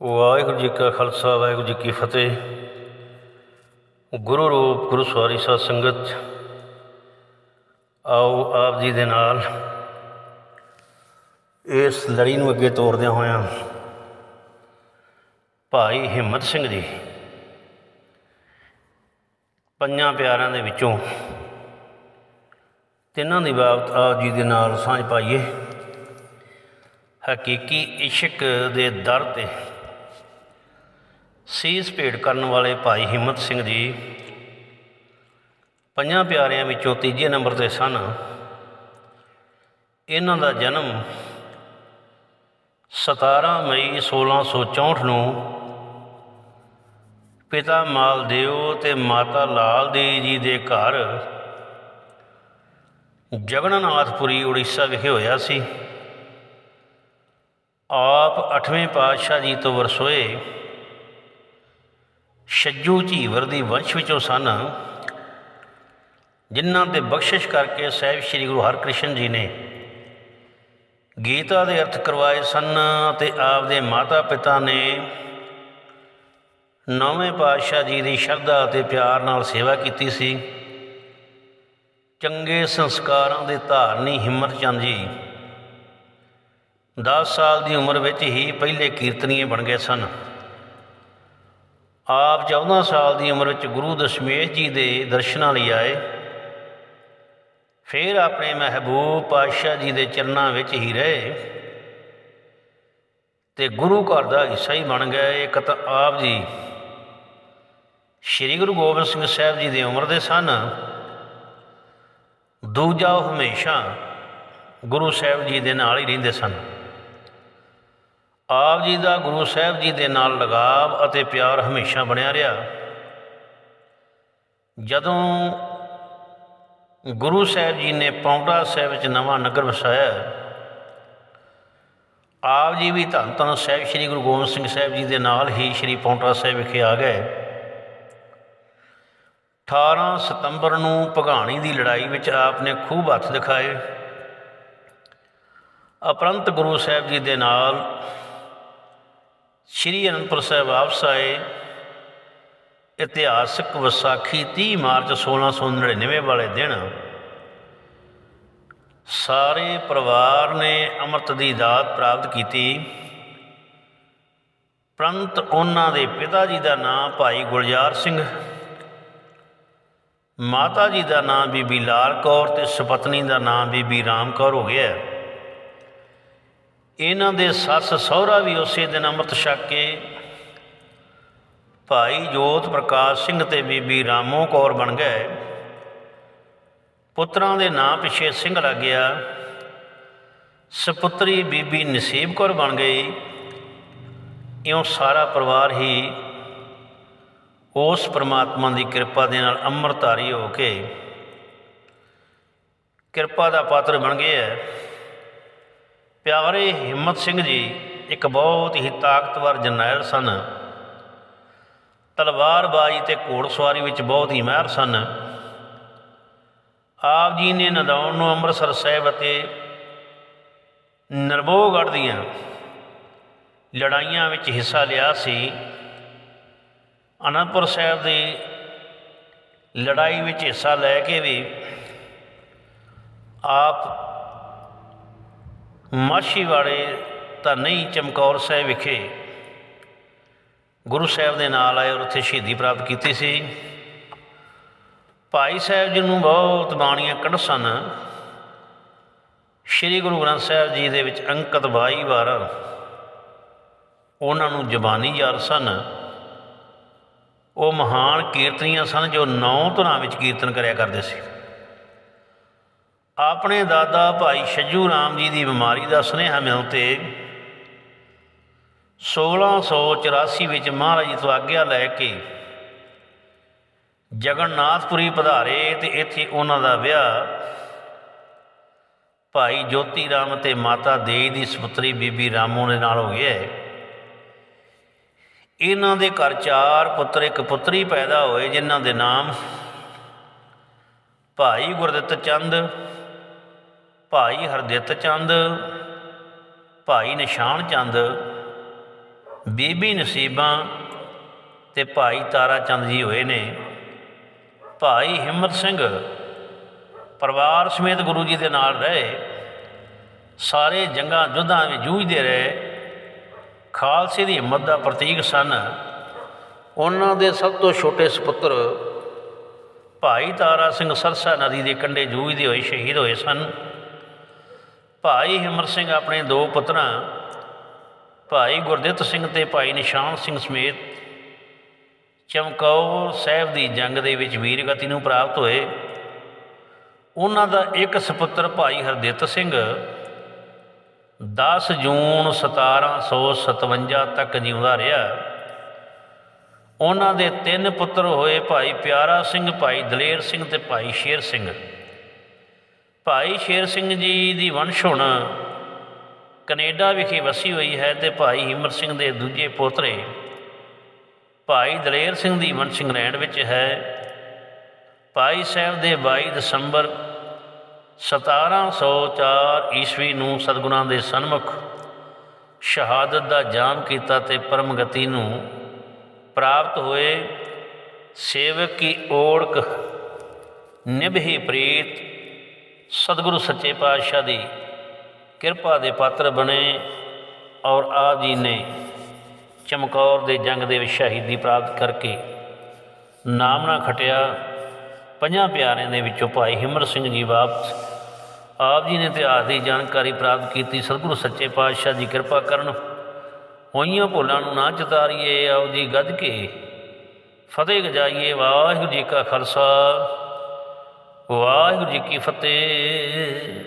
ਵਾਹਿਗੁਰੂ ਜੀ ਕਾ ਖਾਲਸਾ, ਵਾਹਿਗੁਰੂ ਜੀ ਕੀ ਫਤਿਹ। ਗੁਰੂ ਰੂਪ ਗੁਰੂ ਸਵਾਰੀ ਸਾਧ ਸੰਗਤ, ਆਓ ਆਪ ਜੀ ਦੇ ਨਾਲ ਇਸ ਲੜੀ ਨੂੰ ਅੱਗੇ ਤੋਰਦਿਆਂ ਹੋਇਆਂ ਭਾਈ ਹਿੰਮਤ ਸਿੰਘ ਜੀ, ਪੰਜਾਂ ਪਿਆਰਿਆਂ ਦੇ ਵਿੱਚੋਂ ਤਿੰਨਾਂ ਦੀ ਬਾਬਤ ਆਪ ਜੀ ਦੇ ਨਾਲ ਸਾਂਝ ਪਾਈਏ। ਹਕੀਕੀ ਇਸ਼ਕ ਦੇ ਦਰ ਤੇ ਸੀਸ ਭੇਟ ਕਰਨ ਵਾਲੇ ਭਾਈ ਹਿੰਮਤ ਸਿੰਘ ਜੀ, ਪੰਜਾਂ ਪਿਆਰਿਆਂ ਵਿੱਚੋਂ ਤੀਜੇ ਨੰਬਰ ਤੇ ਸਨ। ਇਹਨਾਂ ਦਾ ਜਨਮ 17 ਮਈ 1664 ਨੂੰ ਪਿਤਾ ਮਾਲਦੇਵ ਤੇ ਮਾਤਾ ਲਾਲ ਦੇਵ ਜੀ ਦੇ ਘਰ ਜਗਨਨਾਥਪੁਰੀ, ਉੜੀਸਾ ਵਿਖੇ ਹੋਇਆ ਸੀ। ਆਪ 8ਵੇਂ ਪਾਤਸ਼ਾਹ ਜੀ ਤੋਂ ਵਰਸੋਏ ਛੱਜੂ ਝੀਵਰ ਦੀ ਵੰਸ਼ ਵਿੱਚੋਂ ਸਨ, ਜਿਨ੍ਹਾਂ ਤੇ ਬਖਸ਼ਿਸ਼ ਕਰਕੇ ਸਾਹਿਬ ਸ੍ਰੀ ਗੁਰੂ ਹਰਕ੍ਰਿਸ਼ਨ ਜੀ ਨੇ ਗੀਤਾ ਦੇ ਅਰਥ ਕਰਵਾਏ ਸਨ ਤੇ ਆਪਦੇ ਮਾਤਾ ਪਿਤਾ ਨੇ ਨੌਵੇਂ ਪਾਤਸ਼ਾਹ ਜੀ ਦੀ ਸ਼ਰਧਾ ਅਤੇ ਪਿਆਰ ਨਾਲ ਸੇਵਾ ਕੀਤੀ ਸੀ। ਚੰਗੇ ਸੰਸਕਾਰਾਂ ਦੇ ਧਾਰਨੀ ਹਿੰਮਤ ਚੰਦ ਜੀ 10 ਸਾਲ ਦੀ ਉਮਰ ਵਿੱਚ ਹੀ ਪਹਿਲੇ ਕੀਰਤਨੀਏ ਬਣ ਗਏ ਸਨ। ਆਪ 14 ਸਾਲ ਦੀ ਉਮਰ ਵਿੱਚ ਗੁਰੂ ਦਸ਼ਮੇਸ਼ ਜੀ ਦੇ ਦਰਸ਼ਨਾਂ ਲਈ ਆਏ। ਫਿਰ ਆਪਣੇ ਮਹਿਬੂਬ ਪਾਤਸ਼ਾਹ ਜੀ ਦੇ ਚਰਨਾਂ ਵਿੱਚ ਹੀ ਰਹੇ ਤੇ ਗੁਰੂ ਘਰ ਦਾ ਹਿੱਸਾ ਹੀ ਬਣ ਗਏ। ਇੱਕ ਤਾਂ ਆਪ ਜੀ ਸ੍ਰੀ ਗੁਰੂ ਗੋਬਿੰਦ ਸਿੰਘ ਸਾਹਿਬ ਜੀ ਦੀ ਉਮਰ ਦੇ ਸਨ। ਦੂਜਾ ਉਹ ਹਮੇਸ਼ਾ ਗੁਰੂ ਸਾਹਿਬ ਜੀ ਦੇ ਨਾਲ ਹੀ ਰਹਿੰਦੇ ਸਨ। ਆਪ ਜੀ ਦਾ ਗੁਰੂ ਸਾਹਿਬ ਜੀ ਦੇ ਨਾਲ ਲਗਾਵ ਅਤੇ ਪਿਆਰ ਹਮੇਸ਼ਾ ਬਣਿਆ ਰਿਹਾ। ਜਦੋਂ ਗੁਰੂ ਸਾਹਿਬ ਜੀ ਨੇ ਪੌਂਟਾ ਸਾਹਿਬ ਵਿੱਚ ਨਵਾਂ ਨਗਰ ਵਸਾਇਆ, ਆਪ ਜੀ ਵੀ ਧੰਨ ਧੰਨ ਸਾਹਿਬ ਸ੍ਰੀ ਗੁਰੂ ਗੋਬਿੰਦ ਸਿੰਘ ਸਾਹਿਬ ਜੀ ਦੇ ਨਾਲ ਹੀ ਸ੍ਰੀ ਪੌਂਟਾ ਸਾਹਿਬ ਵਿਖੇ ਆ ਗਏ। 18 ਸਤੰਬਰ ਨੂੰ ਭਗਾਣੀ ਦੀ ਲੜਾਈ ਵਿੱਚ ਆਪ ਨੇ ਖੂਬ ਹੱਥ ਦਿਖਾਏ। ਅਪਰੰਤ ਗੁਰੂ ਸਾਹਿਬ ਜੀ ਦੇ ਨਾਲ ਸ਼੍ਰੀ ਅਨੰਦਪੁਰ ਸਾਹਿਬ ਵਾਪਸ ਆਏ ਇਤਿਹਾਸਕ ਵਿਸਾਖੀ 30 ਮਾਰਚ 1699 ਵਾਲੇ ਦਿਨ ਸਾਰੇ ਪਰਿਵਾਰ ਨੇ ਅੰਮ੍ਰਿਤ ਦੀ ਦਾਤ ਪ੍ਰਾਪਤ ਕੀਤੀ। ਪ੍ਰੰਤ ਉਹਨਾਂ ਦੇ ਪਿਤਾ ਜੀ ਦਾ ਨਾਮ ਭਾਈ ਗੁਲਜ਼ਾਰ ਸਿੰਘ, ਮਾਤਾ ਜੀ ਦਾ ਨਾਮ ਬੀਬੀ ਲਾਲ ਕੌਰ ਤੇ ਸੁਪਤਨੀ ਦਾ ਨਾਮ ਬੀਬੀ ਰਾਮ ਕੌਰ ਹੋ ਗਿਆ। ਇਹਨਾਂ ਦੇ ਸੱਸ ਸਹੁਰਾ ਵੀ ਉਸੇ ਦਿਨ ਅੰਮ੍ਰਿਤ ਛਕ ਕੇ ਭਾਈ ਜੋਤ ਪ੍ਰਕਾਸ਼ ਸਿੰਘ ਤੇ ਬੀਬੀ ਰਾਮੋ ਕੌਰ ਬਣ ਗਏ। ਪੁੱਤਰਾਂ ਦੇ ਨਾਂ ਪਿੱਛੇ ਸਿੰਘ ਲੱਗ ਗਿਆ। ਸੁਪੁੱਤਰੀ ਬੀਬੀ ਨਸੀਬ ਕੌਰ ਬਣ ਗਈ। ਇਉਂ ਸਾਰਾ ਪਰਿਵਾਰ ਹੀ ਉਸ ਪ੍ਰਮਾਤਮਾ ਦੀ ਕਿਰਪਾ ਦੇ ਨਾਲ ਅੰਮ੍ਰਿਤਧਾਰੀ ਹੋ ਕੇ ਕਿਰਪਾ ਦਾ ਪਾਤਰ ਬਣ ਗਿਆ ਹੈ। ਪਿਆਰੇ ਹਿੰਮਤ ਸਿੰਘ ਜੀ, ਇੱਕ ਬਹੁਤ ਹੀ ਤਾਕਤਵਰ ਜਰਨੈਲ ਸਨ। ਤਲਵਾਰਬਾਜ਼ੀ ਤੇ ਘੋੜਸਵਾਰੀ ਵਿੱਚ ਬਹੁਤ ਹੀ ਮਾਹਿਰ ਸਨ। ਆਪ ਜੀ ਨੇ ਨਦੌਣ ਨੂੰ ਅੰਮ੍ਰਿਤਸਰ ਸਾਹਿਬ ਅਤੇ ਨਰਬੋਗੜ੍ਹ ਦੀਆਂ ਲੜਾਈਆਂ ਵਿੱਚ ਹਿੱਸਾ ਲਿਆ ਸੀ। ਅਨੰਦਪੁਰ ਸਾਹਿਬ ਦੀ ਲੜਾਈ ਵਿੱਚ ਹਿੱਸਾ ਲੈ ਕੇ ਵੀ ਆਪ ਮਾਛੀ ਵਾਲੇ ਤਾਂ ਨਹੀਂ ਚਮਕੌਰ ਸਾਹਿਬ ਵਿਖੇ ਗੁਰੂ ਸਾਹਿਬ ਦੇ ਨਾਲ ਆਏ ਔਰ ਉੱਥੇ ਸ਼ਹੀਦੀ ਪ੍ਰਾਪਤ ਕੀਤੀ ਸੀ। ਭਾਈ ਸਾਹਿਬ ਜੀ ਨੂੰ ਬਹੁਤ ਬਾਣੀਆਂ ਕੱਢ ਸਨ ਸ੍ਰੀ ਗੁਰੂ ਗ੍ਰੰਥ ਸਾਹਿਬ ਜੀ ਦੇ ਵਿੱਚ ਅੰਕਤ 22 ਵਾਰ ਉਹਨਾਂ ਨੂੰ ਜ਼ਬਾਨੀ ਯਾਰ ਸਨ। ਉਹ ਮਹਾਨ ਕੀਰਤਨੀਆਂ ਸਨ ਜੋ ਨੌ ਧੁਨਾਂ ਵਿੱਚ ਕੀਰਤਨ ਕਰਿਆ ਕਰਦੇ ਸੀ। ਆਪਣੇ ਦਾਦਾ ਭਾਈ ਛੱਜੂ ਰਾਮ ਜੀ ਦੀ ਬਿਮਾਰੀ ਦਾ ਸੁਨੇਹਾ ਮਿਲਣ ਤੇ 1684 ਵਿੱਚ ਮਹਾਰਾਜ ਜੀ ਤੋਂ ਆਗਿਆ ਲੈ ਕੇ ਜਗਨਨਾਥਪੁਰੀ ਪਧਾਰੇ ਤੇ ਇੱਥੇ ਉਹਨਾਂ ਦਾ ਵਿਆਹ ਭਾਈ ਜੋਤੀ ਰਾਮ ਤੇ ਮਾਤਾ ਦੇਈ ਦੀ ਸੁਪੁੱਤਰੀ ਬੀਬੀ ਰਾਮੋ ਦੇ ਨਾਲ ਹੋ ਗਿਆ ਇਹਨਾਂ ਦੇ ਘਰ ਚਾਰ ਪੁੱਤਰ, ਇੱਕ ਪੁੱਤਰੀ ਪੈਦਾ ਹੋਏ, ਜਿਨ੍ਹਾਂ ਦੇ ਨਾਮ ਭਾਈ ਗੁਰਦਿੱਤ ਚੰਦ ਭਾਈ ਹਰਦਿੱਤ ਚੰਦ, ਭਾਈ ਨਿਸ਼ਾਨ ਚੰਦ, ਬੀਬੀ ਨਸੀਬਾਂ ਤੇ ਭਾਈ ਤਾਰਾ ਚੰਦ ਜੀ ਹੋਏ ਨੇ। ਭਾਈ ਹਿੰਮਤ ਸਿੰਘ, ਪਰਿਵਾਰ ਸਮੇਤ ਗੁਰੂ ਜੀ ਦੇ ਨਾਲ ਰਹੇ। ਸਾਰੇ ਜੰਗਾਂ ਜੁੱਧਾਂ ਵਿੱਚ ਜੂਝਦੇ ਰਹੇ। ਖਾਲਸੇ ਦੀ ਹਿੰਮਤ ਦਾ ਪ੍ਰਤੀਕ ਸਨ। ਉਹਨਾਂ ਦੇ ਸਭ ਤੋਂ ਛੋਟੇ ਸੁਪੁੱਤਰ ਭਾਈ ਤਾਰਾ ਸਿੰਘ ਸਰਸਾ ਨਦੀ ਦੇ ਕੰਢੇ ਜੂਝਦੇ ਹੋਏ ਸ਼ਹੀਦ ਹੋਏ ਸਨ। ਭਾਈ ਹਿੰਮਤ ਸਿੰਘ ਆਪਣੇ ਦੋ ਪੁੱਤਰਾਂ, ਭਾਈ ਗੁਰਦਿੱਤ ਸਿੰਘ ਤੇ ਭਾਈ ਨਿਸ਼ਾਨ ਸਿੰਘ ਸਮੇਤ ਚਮਕੌਰ ਸਾਹਿਬ ਦੀ ਜੰਗ ਦੇ ਵਿੱਚ ਵੀਰਗਤੀ ਨੂੰ ਪ੍ਰਾਪਤ ਹੋਏ। ਉਹਨਾਂ ਦਾ ਇੱਕ ਸੁਪੁੱਤਰ ਭਾਈ ਹਰਦਿੱਤ ਸਿੰਘ 10 ਜੂਨ 1757 ਤੱਕ ਜਿਉਂਦਾ ਰਿਹਾ। ਉਹਨਾਂ ਦੇ ਤਿੰਨ ਪੁੱਤਰ ਹੋਏ ਭਾਈ ਪਿਆਰਾ ਸਿੰਘ, ਭਾਈ ਦਲੇਰ ਸਿੰਘ ਤੇ ਭਾਈ ਸ਼ੇਰ ਸਿੰਘ। ਭਾਈ ਸ਼ੇਰ ਸਿੰਘ ਜੀ ਦੀ ਵੰਸ਼ ਹੁਣ ਕੈਨੇਡਾ ਵਿਖੇ ਵਸੀ ਹੋਈ ਹੈ ਤੇ ਭਾਈ ਹਿੰਮਤ ਸਿੰਘ ਦੇ ਦੂਜੇ ਪੋਤਰੇ ਭਾਈ ਦਲੇਰ ਸਿੰਘ ਦੀ ਵੰਸ਼ ਇੰਗਲੈਂਡ ਵਿੱਚ ਹੈ। ਭਾਈ ਸਾਹਿਬ ਦੇ 22 ਦਸੰਬਰ 1704 ਈਸਵੀ ਨੂੰ ਸਤਿਗੁਰਾਂ ਦੇ ਸਨਮੁਖ ਸ਼ਹਾਦਤ ਦਾ ਜਾਮ ਕੀਤਾ ਤੇ ਪਰਮ ਗਤੀ ਨੂੰ ਪ੍ਰਾਪਤ ਹੋਏ ਸੇਵਕ ਕੀ ਓੜਕ ਨਿਭੀ ਪ੍ਰੀਤ ਸਤਿਗੁਰੂ ਸੱਚੇ ਪਾਤਸ਼ਾਹ ਦੀ ਕਿਰਪਾ ਦੇ ਪਾਤਰ ਬਣੇ ਔਰ ਆਪ ਜੀ ਨੇ ਚਮਕੌਰ ਦੇ ਜੰਗ ਦੇ ਵਿੱਚ ਸ਼ਹੀਦੀ ਪ੍ਰਾਪਤ ਕਰਕੇ ਨਾਮ ਨਾ ਖਟਿਆ, ਪੰਜਾਂ ਪਿਆਰਿਆਂ ਦੇ ਵਿੱਚੋਂ ਭਾਈ ਹਿੰਮਤ ਸਿੰਘ ਜੀ ਵਾਪਸ ਆਪ ਜੀ ਨੇ ਇਤਿਹਾਸ ਦੀ ਜਾਣਕਾਰੀ ਪ੍ਰਾਪਤ ਕੀਤੀ, ਸਤਿਗੁਰੂ ਸੱਚੇ ਪਾਤਸ਼ਾਹ ਦੀ ਕਿਰਪਾ ਕਰਨ, ਹੋਈਆਂ ਭੁੱਲਾਂ ਨੂੰ ਨਾ ਚਤਾਰੀਏ, ਆਓ ਜੀ ਗੱਜ ਕੇ ਫਤਿਹ ਗਜਾਈਏ, ਵਾਹਿਗੁਰੂ ਜੀ ਕਾ ਖਾਲਸਾ। ਵਾਹਿਗੁਰੂ ਜੀ ਕੀ ਫਤਿਹ।